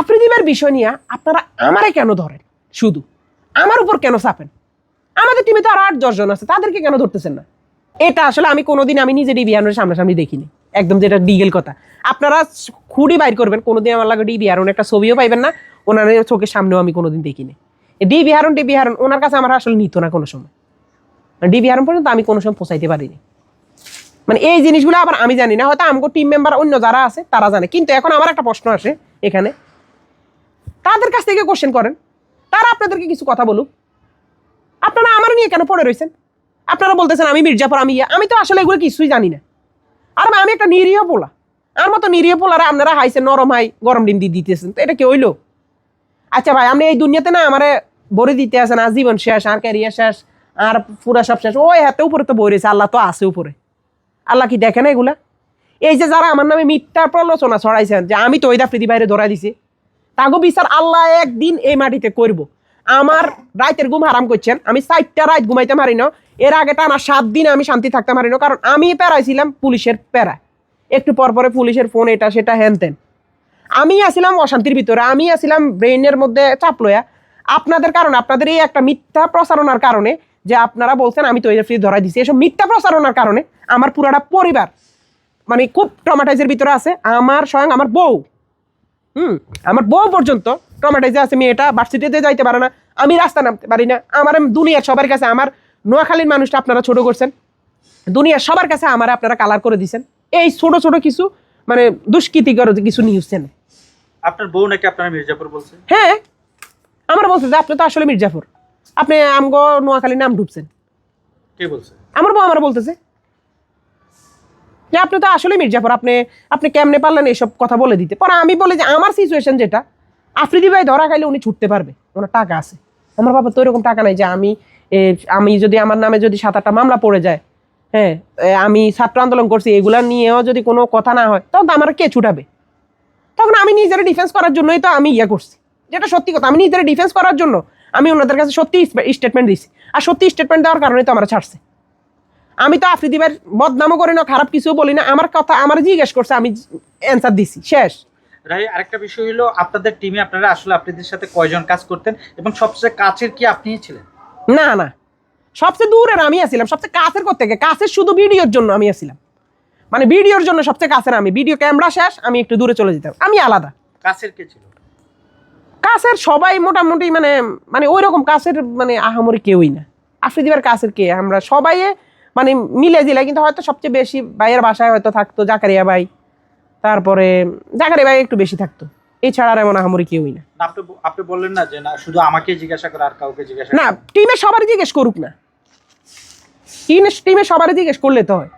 আফ্রিদিবের বিষয় নিয়ে আপনারা আমারে কেন ধরেন? শুধু। আমার উপর কেন চাপেন? আমাদের টিমে তো আর আট দশজন আছে তাদেরকে কেন ধরতেছেন না? এটা আসলে আমি কোনোদিন আমি নিজে ডিবিয়ানোর সামনাসামনি দেখিনি। একদম যেটা ডিগেল কথা। আপনারা খুঁড়ি বাইর করবেন কোনোদিন আমার লাগে ডিবি হারুন একটা ছবিও পাইবেন না ওনার চোখের সামনেও আমি কোনোদিন দেখিনি। ডিবি হারুন ডিবি হারুন ওনার কাছে আমার আসলে নিত না কোনো সময়। ডিবি হারুন পর্যন্ত আমি কোনো সময় পৌঁছাইতে পারিনি। মানে এই জিনিসগুলো আবার আমি জানি না হয়তো আমাকে টিম মেম্বার অন্য যারা আছে তারা জানে। কিন্তু এখন আমার একটা প্রশ্ন আসে এখানে। তাদের কাছ থেকে কোশ্চেন করেন। তারা আপনাদেরকে কিছু কথা বলুক। আপনারা আমার নিয়ে কেন পড়ে রয়েছেন? আপনারা বলতেছেন, আমি মির্জাপুর, আমি। আমি তো আসলে এগুলো কিছুই জানি না। আর আমি একটা নিরীহ পোলা। আমার মতো নিরীহ পোলারে আপনারা হাইছেন নরম হাই গরম ডিম দিয়ে দিতেছেন। তো এটা কি হইল? আচ্ছা ভাই, আপনি এই দুনিয়াতে না আমারে ভরে দিতে আছেন, আর জীবন শেষ, আর ক্যারিয়ার শেষ, আর পুরা সব শেষ। ওই হাতে উপরে তো বই রয়েছে, আল্লাহ তো আছে উপরে। আল্লাহ কি দেখে না এগুলা? এই যে যারা আমার নামে মিথ্যা প্রলোচনা ছড়াইছেন, যে আমি তো ওই দাফ্রিদি বাইরে ধরা দিছি। তাগো বিচার আল্লাহ একদিন এই মাটিতে করব। আমার রাইতের ঘুম হারাম করছেন। আমি চারটা রাত ঘুমাইতে পারি না। এর আগে টানা সাত দিন আমি শান্তি থাকতে পারি কারণ আমি প্যারাইছিলাম পুলিশের প্যারা একটু পর পরে পুলিশের ফোন এটা সেটা হ্যান তেন। আমি আসছিলাম অশান্তির ভিতরে। আমি আসছিলাম ব্রেইনের মধ্যে চাপ লয়া আপনাদের কারণে, আপনাদের এই একটা মিথ্যা প্রচারণার কারণে যে আপনারা বলছেন, আমি তো ফ্রি ধরাই দিছি। এসব মিথ্যা প্রচারণার কারণে আমার পুরাটা পরিবার মানে খুব ট্রমাটাইজের ভিতরে আছে। আমার স্বয়ং আমার বউ। হুম আমার বউ পর্যন্ত ট্রমাটাইজে আছে মেয়েটা ভার্সিটিতে যাইতে পারে না। আমি রাস্তা নামতে পারি না। আমার দুনিয়ার সবার কাছে আমার নোয়াখালীর মানুষটা আপনারা ছোট করছেন। দুনিয়ার সবার কাছে আমার আপনারা কালার করে দিছেন। এই ছোট ছোট কিছু মানে দুষ্কৃতিকর কিছু নিউজ চ্যানেল আপনার বউ নাকি আপনার মির্জাপুর বলছে? হ্যাঁ আমার বলছে যে আপনি তো আসলে মির্জাপুর। আপনি আমগো নোয়াখালীর নাম ঢুকছেন। কে বলছে? আমার বউ আমার বলতেছে। যে আপনি তো আসলে মির্জাফর আপনি আপনি কেমনে পারলেন এইসব কথা বলে দিতে? পরে আমি বলি যে আমার সিচুয়েশন যেটা, আফ্রিদি ভাই ধরা খাইলে উনি ছুটতে পারবে, ওনার টাকা আছে। আমার বাবা তো এরকম টাকা নাই যে আমি আমি যদি আমার নামে যদি সাত, আটটা মামলা পড়ে যায় হ্যাঁ আমি ছাত্র আন্দোলন করছি, এগুলা নিয়েও যদি কোনো কথা না হয়, তখন তো আমার কে ছুটাবে? তখন আমি নিজের ডিফেন্স করার জন্যই তো আমি ইয়ে করছি। যেটা সত্যি কথা, আমি নিজের ডিফেন্স করার জন্য আমি ওনাদের কাছে সত্যি স্টেটমেন্ট দিছি। আর সত্যি স্টেটমেন্ট দেওয়ার কারণে তো আমরা ছাড়ছে। আমি তো আফ্রিদিবার বদনামও করি না খারাপ কিছুও বলি না। আমার কথা আমার জিজ্ঞেস করছে আমি অ্যান্সার দিছি শেষ। রাই আরেকটা বিষয় হলো আপনাদের টিমে আপনারা আসলে আপনাদের সাথে কয়জন কাজ করতেন এবং সবচেয়ে কাছের কি আপনিই ছিলেন? না না। সবচেয়ে দূরের আমি আছিলাম। সবচেয়ে কাছের করতে কাছের শুধু ভিডিওর জন্য আমি আছিলাম। মানে ভিডিওর জন্য সবচেয়ে কাছের আমি। ভিডিও ক্যামেরা শেষ আমি একটু দূরে চলে যেতাম। আমি আলাদা। কাছের কে ছিল? কাছের সবাই মোটামুটি মানে মানে ওই রকম কাছের মানে আহামরি কেউই না। আফ্রিদিবার কাছের কে? আমরা সবাই মানে মিলে দিলে কিন্তু হয়তো সবচেয়ে বেশি ভাইয়ের বাসায় হয়তো থাকতো জাকারিয়া ভাই। তারপরে জাকারিয়া ভাই একটু বেশি থাকতো। এছাড়া আর এমন আহামরি কেউই না। আপনি আপনি বললেন না যে না শুধু আমাকে জিজ্ঞাসা করে আর কাউকে জিজ্ঞাসা না টিমে সবারই জিজ্ঞেস করুক না। টিমে টিমে সবারই জিজ্ঞেস করলে তো হয়।